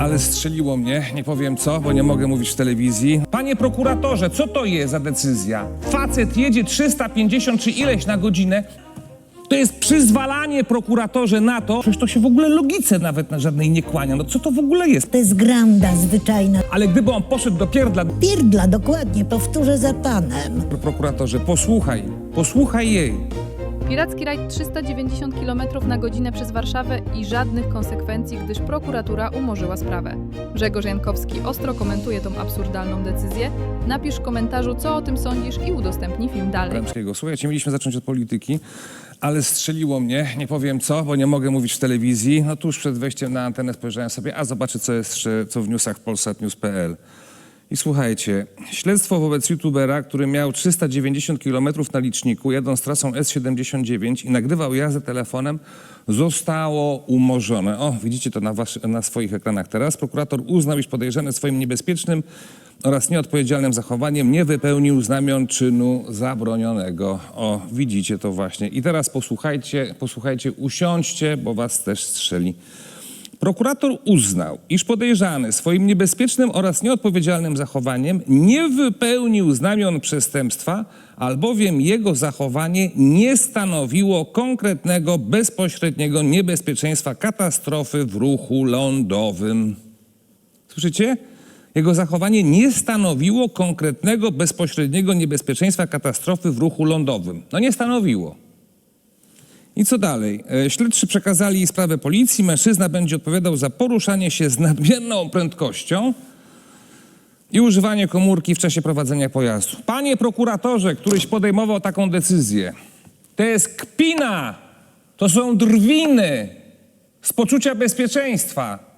Ale strzeliło mnie, nie powiem co, bo nie mogę mówić w telewizji. Panie prokuratorze, co to jest za decyzja? Facet jedzie 350 czy ileś na godzinę. To jest przyzwalanie prokuratorze na to, przecież to się w ogóle logice nawet na żadnej nie kłania. No co to w ogóle jest? To jest granda zwyczajna. Ale gdyby on poszedł do pierdla, Pierdla, dokładnie, powtórzę za panem. prokuratorze, posłuchaj, posłuchaj jej. Piracki rajd 390 km na godzinę przez Warszawę i żadnych konsekwencji, gdyż prokuratura umorzyła sprawę. Grzegorz Jankowski ostro komentuje tą absurdalną decyzję. Napisz w komentarzu, co o tym sądzisz i udostępnij film dalej. Ręczkiego. Słuchajcie, mieliśmy zacząć od polityki, ale strzeliło mnie, nie powiem co, bo nie mogę mówić w telewizji. No tuż przed wejściem na antenę spojrzałem sobie, a zobaczę co jest, co w newsach polsatnews.pl. I słuchajcie, śledztwo wobec youtubera, który miał 390 km na liczniku, jadąc trasą S79 i nagrywał jazdę telefonem, zostało umorzone. O, widzicie to na, na swoich ekranach teraz. Prokurator uznał, iż podejrzany swoim niebezpiecznym oraz nieodpowiedzialnym zachowaniem nie wypełnił znamion czynu zabronionego. O, widzicie to właśnie. I teraz posłuchajcie, posłuchajcie, usiądźcie, bo was też strzeli. Prokurator uznał, iż podejrzany swoim niebezpiecznym oraz nieodpowiedzialnym zachowaniem nie wypełnił znamion przestępstwa, albowiem jego zachowanie nie stanowiło konkretnego, bezpośredniego niebezpieczeństwa katastrofy w ruchu lądowym. Słyszycie? Jego zachowanie nie stanowiło konkretnego, bezpośredniego niebezpieczeństwa katastrofy w ruchu lądowym. No nie stanowiło. I co dalej? E, Śledczy przekazali sprawę policji. Mężczyzna będzie odpowiadał za poruszanie się z nadmierną prędkością i używanie komórki w czasie prowadzenia pojazdu. Panie prokuratorze, któryś podejmował taką decyzję, to jest kpina, to są drwiny z poczucia bezpieczeństwa.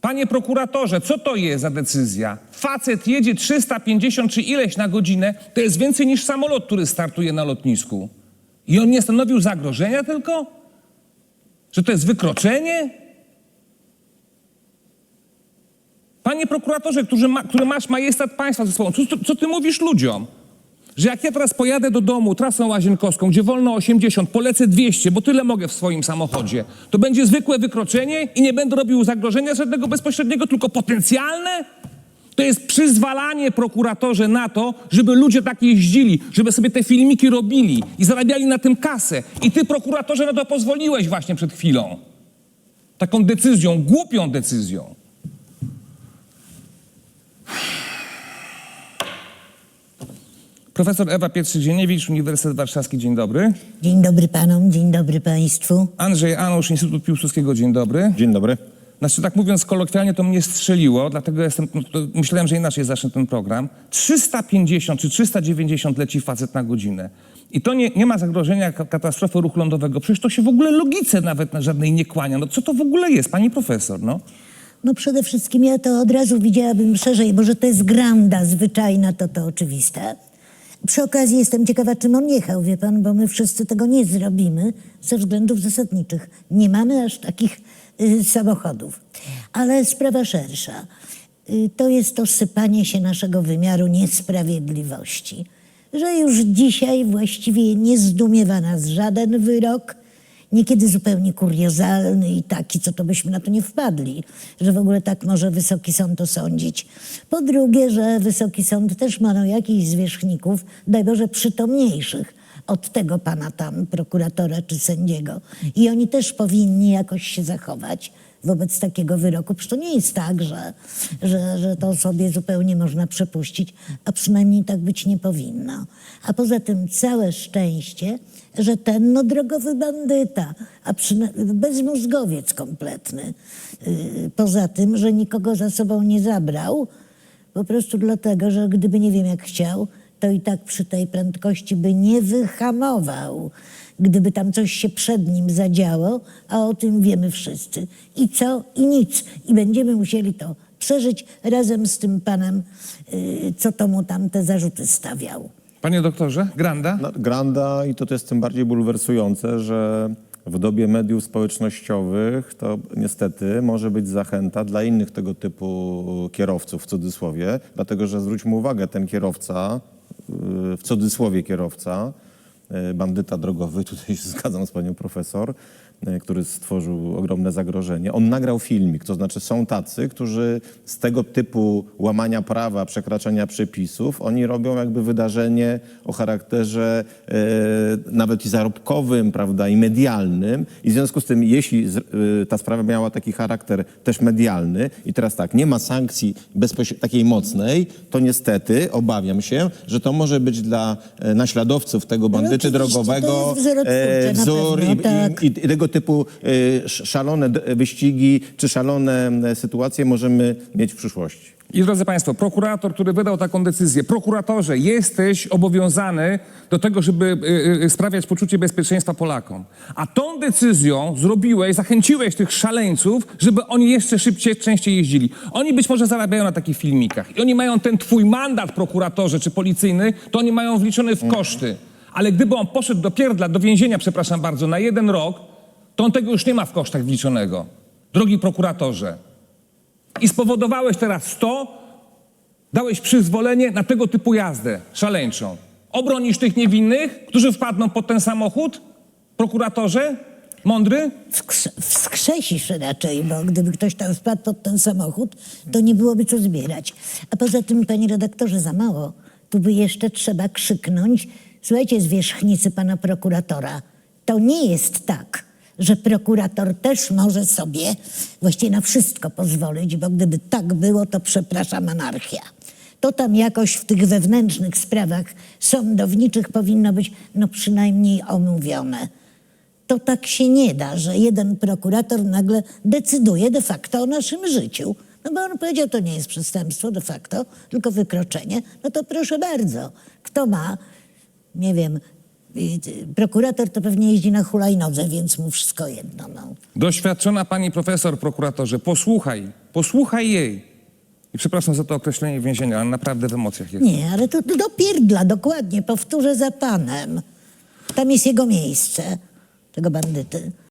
Panie prokuratorze, co to jest za decyzja? Facet jedzie 350 czy ileś na godzinę, to jest więcej niż samolot, który startuje na lotnisku. I on nie stanowił zagrożenia tylko? Że to jest wykroczenie? Panie prokuratorze, który, ma, który masz majestat państwa ze sobą, co, co, ty mówisz ludziom? Że jak ja teraz pojadę do domu trasą łazienkowską, gdzie wolno 80, polecę 200, bo tyle mogę w swoim samochodzie, to będzie zwykłe wykroczenie i nie będę robił zagrożenia żadnego bezpośredniego, tylko potencjalne? To jest przyzwalanie prokuratorze na to, żeby ludzie tak jeździli, żeby sobie te filmiki robili i zarabiali na tym kasę. I ty, prokuratorze, na to pozwoliłeś właśnie przed chwilą. Taką decyzją, głupią decyzją. Profesor Ewa Pietrzyk-Dzieniewicz, Uniwersytet Warszawski, dzień dobry. Dzień dobry panom, dzień dobry państwu. Andrzej Anusz, Instytut Piłsudskiego, dzień dobry. Dzień dobry. Znaczy, tak mówiąc kolokwialnie, to mnie strzeliło, dlatego jestem, no, myślałem, że inaczej zacznę ten program. 350 czy 390 leci facet na godzinę. I to nie, nie ma zagrożenia ka- katastrofy ruchu lądowego. Przecież to się w ogóle logice nawet na żadnej nie kłania. No co to w ogóle jest, pani profesor, no? No przede wszystkim ja to od razu widziałabym szerzej, bo że to jest granda zwyczajna, to to oczywiste. Przy okazji jestem ciekawa, czym on jechał, wie pan, bo my wszyscy tego nie zrobimy ze względów zasadniczych. Nie mamy aż takich y, samochodów. Ale sprawa szersza. Y, to jest to sypanie się naszego wymiaru niesprawiedliwości. Że już dzisiaj właściwie nie zdumiewa nas żaden wyrok, niekiedy zupełnie kuriozalny i taki, co to byśmy na to nie wpadli, że w ogóle tak może Wysoki Sąd osądzić. Po drugie, że Wysoki Sąd też ma no, jakichś zwierzchników, daj Boże, przytomniejszych od tego pana tam, prokuratora czy sędziego. I oni też powinni jakoś się zachować wobec takiego wyroku. Przecież to nie jest tak, że, że, że to sobie zupełnie można przepuścić, a przynajmniej tak być nie powinno. A poza tym całe szczęście, że ten no drogowy bandyta, a bezmózgowiec kompletny. Yy, Poza tym, że nikogo za sobą nie zabrał, po prostu dlatego, że gdyby nie wiem jak chciał, to i tak przy tej prędkości by nie wyhamował. Gdyby tam coś się przed nim zadziało, a o tym wiemy wszyscy. I co? I nic. I będziemy musieli to przeżyć razem z tym panem, yy, co to mu tam te zarzuty stawiał. Panie doktorze, Granda? No, Granda i to, to jest tym bardziej bulwersujące, że w dobie mediów społecznościowych to niestety może być zachęta dla innych tego typu kierowców w cudzysłowie, dlatego że zwróćmy uwagę, ten kierowca, yy, w cudzysłowie kierowca, bandyta drogowy, tutaj się zgadzam z panią profesor, który stworzył ogromne zagrożenie. On nagrał filmik, to znaczy są tacy, którzy z tego typu łamania prawa, przekraczania przepisów, oni robią jakby wydarzenie o charakterze e, nawet i zarobkowym, prawda, i medialnym. I w związku z tym, jeśli z, e, ta sprawa miała taki charakter też medialny i teraz tak, nie ma sankcji takiej mocnej, to niestety obawiam się, że to może być dla e, naśladowców tego bandyty to drogowego jest wzorotwórcze, na wzór pewno, i, tak. i, i tego typu sz- szalone wyścigi czy szalone sytuacje możemy mieć w przyszłości. I drodzy Państwo, prokurator, który wydał taką decyzję, prokuratorze, jesteś obowiązany do tego, żeby y, y, sprawiać poczucie bezpieczeństwa Polakom. A tą decyzją zrobiłeś, zachęciłeś tych szaleńców, żeby oni jeszcze szybciej, częściej jeździli. Oni być może zarabiają na takich filmikach i oni mają ten twój mandat, prokuratorze czy policyjny, to oni mają wliczony w koszty. Ale gdyby on poszedł do pierdla, do więzienia, przepraszam bardzo, na jeden rok, to on tego już nie ma w kosztach wliczonego. Drogi prokuratorze. I spowodowałeś teraz to, dałeś przyzwolenie na tego typu jazdę szaleńczą. Obronisz tych niewinnych, którzy wpadną pod ten samochód? Prokuratorze? Mądry? Wskrz- wskrzesisz raczej, bo gdyby ktoś tam wpadł pod ten samochód, to nie byłoby co zbierać. A poza tym, panie redaktorze, za mało. Tu by jeszcze trzeba krzyknąć, słuchajcie, z wierzchnicy pana prokuratora, to nie jest tak, że prokurator też może sobie właściwie na wszystko pozwolić, bo gdyby tak było, to przepraszam, anarchia. To tam jakoś w tych wewnętrznych sprawach sądowniczych powinno być no przynajmniej omówione to tak się nie da, że jeden prokurator nagle decyduje de facto o naszym życiu. No bo on powiedział, to nie jest przestępstwo de facto, tylko wykroczenie. No to proszę bardzo, kto ma, nie wiem, prokurator to pewnie jeździ na hulajnodze, więc mu wszystko jedno. No. Doświadczona pani profesor, prokuratorze, posłuchaj, posłuchaj jej. I przepraszam za to określenie więzienia, ale naprawdę w emocjach jest. Nie, ale to do pierdla, dokładnie, powtórzę za panem. Tam jest jego miejsce, tego bandyty.